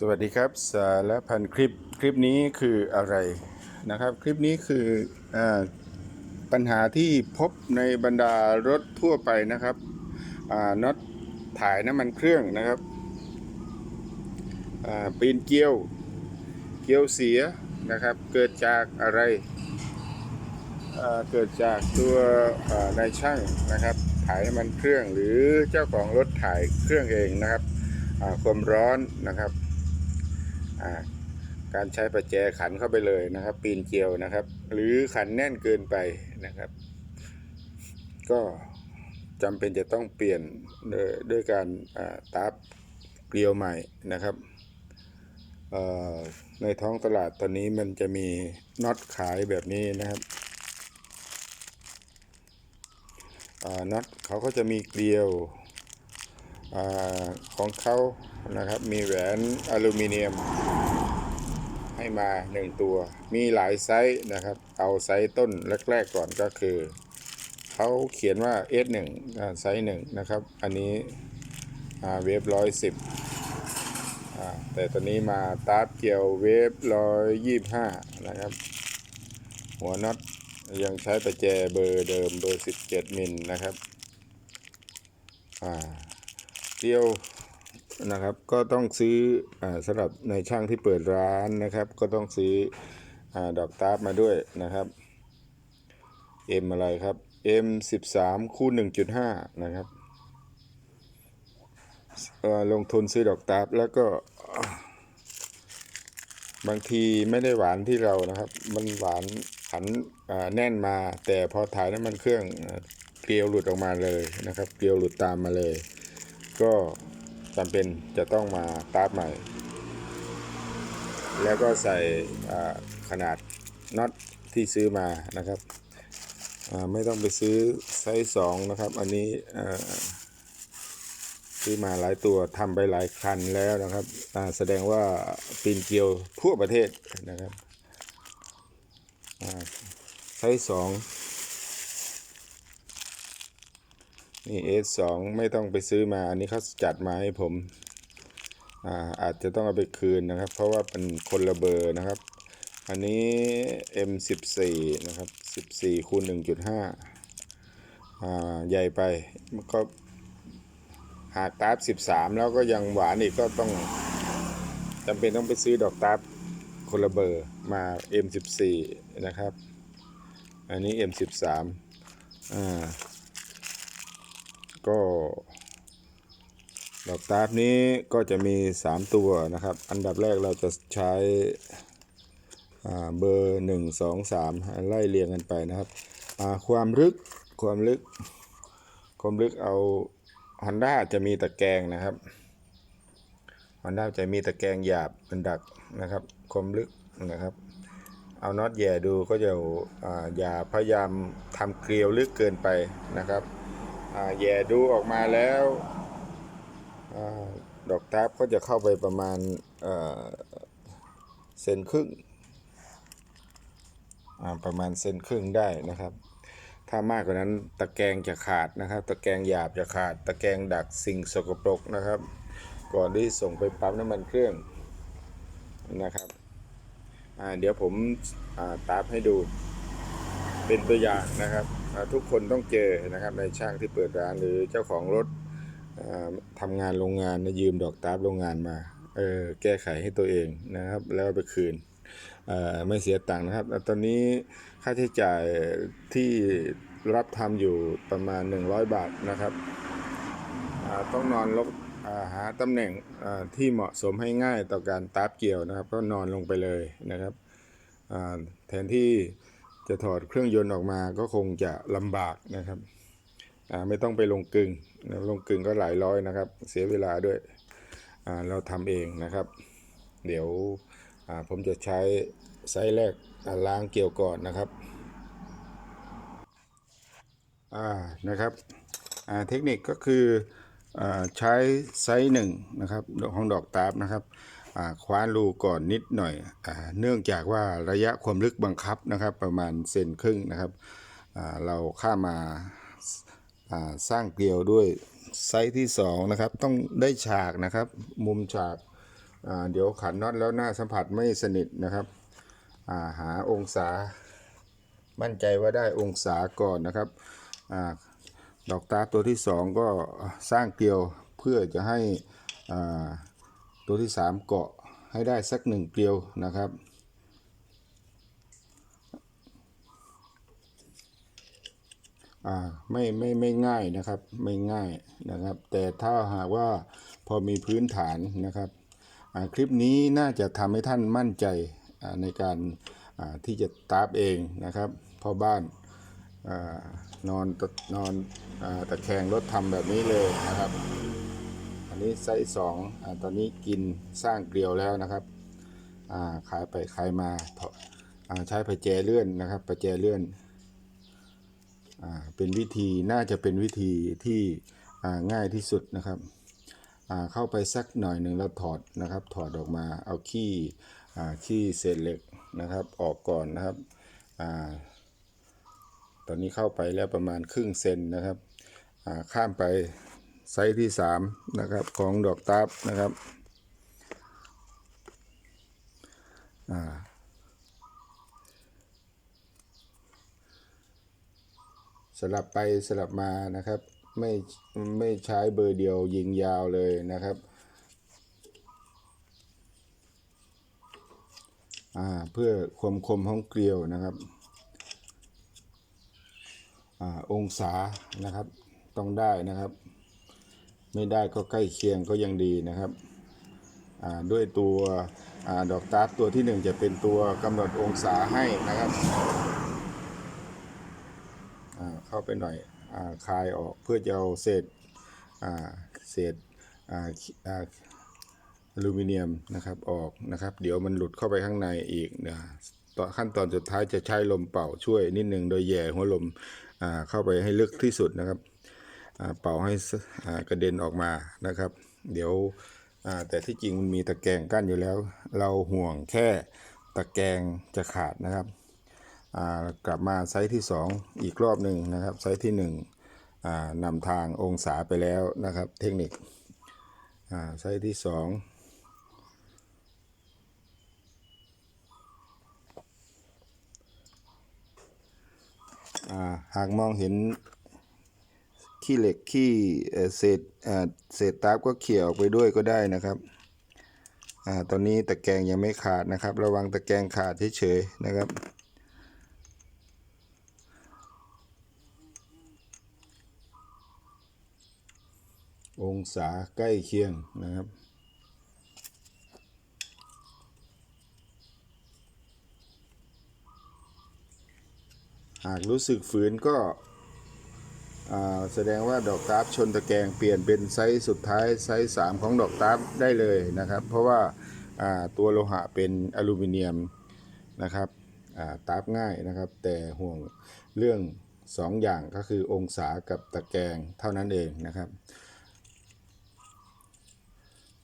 สวัสดีครับสารพันคลิปคลิปนี้คืออะไรนะครับ คลิปนี้คืออปัญหาที่พบในบรรดารถทั่วไปนะครับน็อตถ่ายน้ำมันเครื่องนะครับปีนเกียวเกียวเสียนะครับ เกิดจากอะไรเกิดจากตัวนายช่างนะครับถ่ายน้ำมันเครื่องหรือเจ้าของรถถ่ายเครื่องเองนะครับความร้อนนะครับ การใช้ประแจขันเข้าไปเลยนะครับ ปีนเกลียวนะครับ หรือขันแน่นเกินไปนะครับ ก็จำเป็นจะต้องเปลี่ยนด้วยการตับเกลียวใหม่นะครับในท้องตลาดตอนนี้มันจะมีน็อตขายแบบนี้นะครับน็อตเขาก็จะมีเกลียว อของเขานะครับ มีแหวนอลูมิเนียม ให้มาหนึ่งตัว มีหลายไซส์นะครับ เอาไซส์ต้นแรกๆก่อนก็คือ เขาเขียนว่า S1 อ่าไซส์หนึ่งนะครับ อันนี้เวฟร้อยสิบแต่ตอนนี้มาตาร์ทเกี่ยวเวฟร้อยยี่ห้านะครับ หัวน็อตยังใช้ประแจเบอร์เดิมเบอร์17มิลนะครับ อ่า เกี่ยวนะครับก็ต้องซื้ออสำหรับในช่างที่เปิดร้านนะครับ ก็ต้องซื้ออดอกตาร์มาด้วยนะครับ M อะไรครับ M 13คูณ1.5 นะครับลงทุนซื้อดอกตาร์ฟแล้วก็บางทีไม่ได้หวานที่เรานะครับ มันหวานขันแน่นมา แต่พอถ่ายน้ำมันเครื่องเกลียวหลุดออกมาเลยนะครับ เกลียวหลุดตามมาเลย ก็จำเป็นจะต้องมาตาร์ฟใหม่ แล้วก็ใส่ขนาดน็อตที่ซื้อมานะครับ ไม่ต้องไปซื้อไซส์สองนะครับ อันนี้ซื้อมาหลายตัวทำไปหลายคันแล้วนะครับแสดงว่าปีนเกลียวทั่วประเทศนะครับไซส์สอง นี่ S2 ไม่ต้องไปซื้อมา อันนี้เขาจัดมาให้ผมอ่าอาจจะต้องเอาไปคืนนะครับ เพราะว่าเป็นคนละเบอร์นะครับ อันนี้ M14 นะครับ 14คูณ1.5อ่าใหญ่ไปมันก็หากตาร์13 แล้วก็ยังหวานอีกก็ต้องจำเป็นต้องไปซื้อดอกตาร์คนละเบอร์มา M14 นะครับ อันนี้ M13 อ่า ก็ดอกตาร์ฟนี้ก็จะมี 3 ตัวนะครับ อันดับแรกเราจะใช้เบอร์ 1 2 3 ไล่เรียงกันไปนะครับ ความลึกความลึก ความลึกเอา Honda จะมีตะแกรงนะครับ Honda จะมีตะแกรงหยาบเป็นดักนะครับ ความลึกนะครับ เอาน็อตแย่ดูก็จะออย่าพยายามทำเกลียวลึกเกินไปนะครับ แย่ดูออกมาแล้วอดอกทับก็จะเข้าไปประมาณเซนครึ่งประมาณเซนครึ่งได้นะครับ ถ้ามากกว่านั้นตะแกรงจะขาดนะครับ ตะแกรงหยาบจะขาด ตะแกรงดักสิ่งสกปรกนะครับ ก่อนที่ส่งไปปั๊มน้ำมันเครื่องนะครับเดี๋ยวผมตาบให้ดูเป็นตัวอย่างนะครับ ทุกคนต้องเจอนะครับในช่างที่เปิดร้านหรือเจ้าของรถอ่าทำงานโรงงานนะยืมดอกตาบโรงงานมาเออแก้ไขให้ตัวเองนะครับ แล้วไปคืนไม่เสียตังค์นะครับ ตอนนี้ค่าใช้จ่ายที่รับทำอยู่ประมาณ 100 บาทนะครับต้องนอนลบหาตำแหน่งที่เหมาะสมให้ง่ายต่อการตาบเกี่ยวนะครับ ก็นอนลงไปเลยนะครับแทนที่ จะถอดเครื่องยนต์ออกมาก็คงจะลำบากนะครับไม่ต้องไปลงกึงนะลงกึงก็หลายร้อยนะครับ เสียเวลาด้วยเราทำเองนะครับ เดี๋ยวผมจะใช้ไซส์แรกล้างเกี่ยวก่อนนะครับนะครับเทคนิคก็คืออใช้ไซส์หนึ่งนะครับของดอกตาบนะครับ คว้านรูก่อนนิดหน่อยอเนื่องจากว่าระยะความลึกบังคับนะครับ ประมาณเซนครึ่งนะครับเราข้ามาสร้างเกลียวด้วยไซส์ที่2นะครับต้องได้ฉากนะครับ มุมฉากาเดี๋ยวขันน็อตแล้วหน้าสัมผัสไม่สนิทนะครับาหาองศามั่นใจว่าได้องศาก่อนนะครับอดอกตาตัวที่สองก็สร้างเกลียวเพื่อจะให้อ่า ตัวที่สามเกาะให้ได้สักหนึ่งเกลียวนะครับ อ่าไม่ไม่ไม่ง่ายนะครับไม่ง่ายนะครับ แต่ถ้าหากว่าพอมีพื้นฐานนะครับ คลิปนี้น่าจะทำให้ท่านมั่นใจในการที่จะตาบเองนะครับพ่อบ้านอนอนนอนอตะแคงรถทำแบบนี้เลยนะครับ อันนี้ไซส์สองอตอนนี้กินสร้างเกลียวแล้วนะครับาขายไปขายมาาใช้ประแจเลื่อนนะครับประแจเลื่อนอเป็นวิธีน่าจะเป็นวิธีที่ง่ายที่สุดนะครับเข้าไปสักหน่อยหนึ่งแล้วถอดนะครับ ถอดออกมาเอาขี้ขี้เศษเหล็กนะครับออกก่อนนะครับอตอนนี้เข้าไปแล้วประมาณครึ่งเซนนะครับข้ามไป ไซส์ที่3นะครับของดอกตับนะครับอ่าสลับไปสลับมานะครับ ไม่ไม่ใช้เบอร์เดียวยิงยาวเลยนะครับเพื่อความคมของเกลียวนะครับอองศานะครับต้องได้นะครับ ไม่ได้ก็ใกล้เคียงก็ยังดีนะครับด้วยตัวอดอกตาร์ตัวที่หนึ่งจะเป็นตัวกำหนดองศาให้นะครับเข้าไปหน่อยอคลายออกเพื่อจะเอาเศษเศษอลูมิเนียมนะครับออกนะครับ เดี๋ยวมันหลุดเข้าไปข้างในอีกนะตอนขั้นตอนสุดท้ายจะใช้ลมเป่าช่วยนิดหนึ่งโดยแย่หัวลมเข้าไปให้ลึกที่สุดนะครับ เป่าให้กระเด็นออกมานะครับ เดี๋ยวแต่ที่จริงมันมีตะแกรงกั้นอยู่แล้ว เราห่วงแค่ตะแกรงจะขาดนะครับกลับมาไซส์ที่ 2 อีกรอบหนึ่งนะครับไซส์ที่1อ่านำทางองศาไปแล้วนะครับ เทคนิคไซส์ที่2อ่าหากมองเห็น ขี้เหล็กขี้เอ่อเศษอ่าเศษตาบก็เขี่ยออกไปด้วยก็ได้นะครับอตอนนี้ตะแกรงยังไม่ขาดนะครับ ระวังตะแกรงขาดเฉยๆนะครับองศาใกล้เคียงนะครับ หากรู้สึกฝืนก็ แสดงว่าดอกตาบชนตะแกรงเปลี่ยนเป็นไซส์สุดท้ายไซส์3ของดอกตาบได้เลยนะครับ เพราะว่าาตัวโลหะเป็นอลูมิเนียมนะครับาตาบง่ายนะครับ แต่ห่วงเรื่อง 2 อย่างก็คือองศากับตะแกรงเท่านั้นเองนะครับ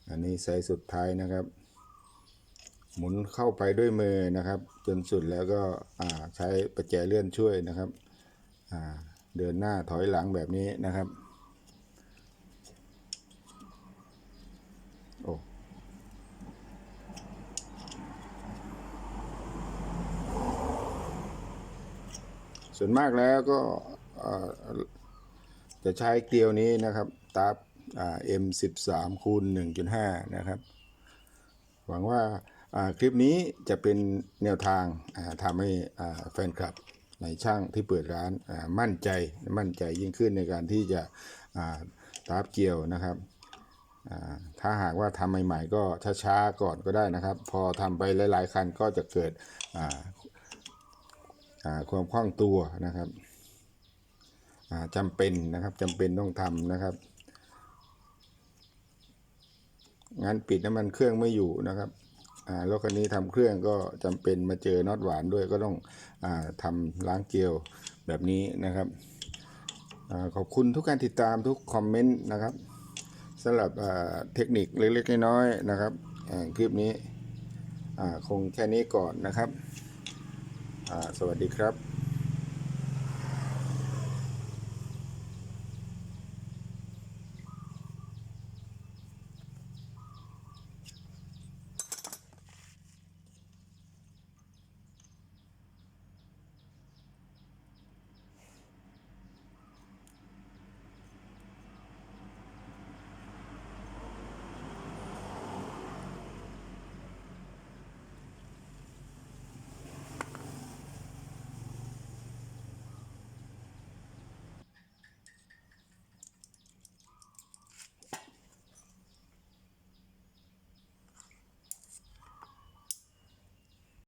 อันนี้ไซส์สุดท้ายนะครับ หมุนเข้าไปด้วยมือนะครับ จนสุดแล้วก็ใช้ประแจเลื่อนช่วยนะครับอ่า เดินหน้าถอยหลังแบบนี้นะครับ โอ้ส่วนมากแล้วก็จะใช้เกลียวนี้นะครับตับเอ่า M13 คูณ1.5นะครับ หวังว่าคลิปนี้จะเป็นแนวทางอ่าทำให้อ่แฟนคลับ ในช่างที่เปิดร้านมั่นใจมั่นใจยิ่งขึ้นในการที่จะอ่าตาบเกี่ยวนะครับถ้าหากว่าทำใหม่ ๆ ก็ช้าๆก่อนก็ได้นะครับ พอทำไปหลายๆคันก็จะเกิดความคล่องตัวนะครับอ่าจำเป็นนะครับจำเป็นต้องทำนะครับงานปิดน้ำมันเครื่องไม่อยู่นะครับ รถคันนี้ทำเครื่องก็จำเป็นมาเจอน็อตหวานด้วยก็ต้องอาทำล้างเกลียวแบบนี้นะครับอาขอบคุณทุกการติดตามทุกคอมเมนต์นะครับสำหรับอ่าเทคนิคเล็กๆน้อยๆนะครับอ่าคลิปนี้อ่าคงแค่นี้ก่อนนะครับอ่าสวัสดีครับ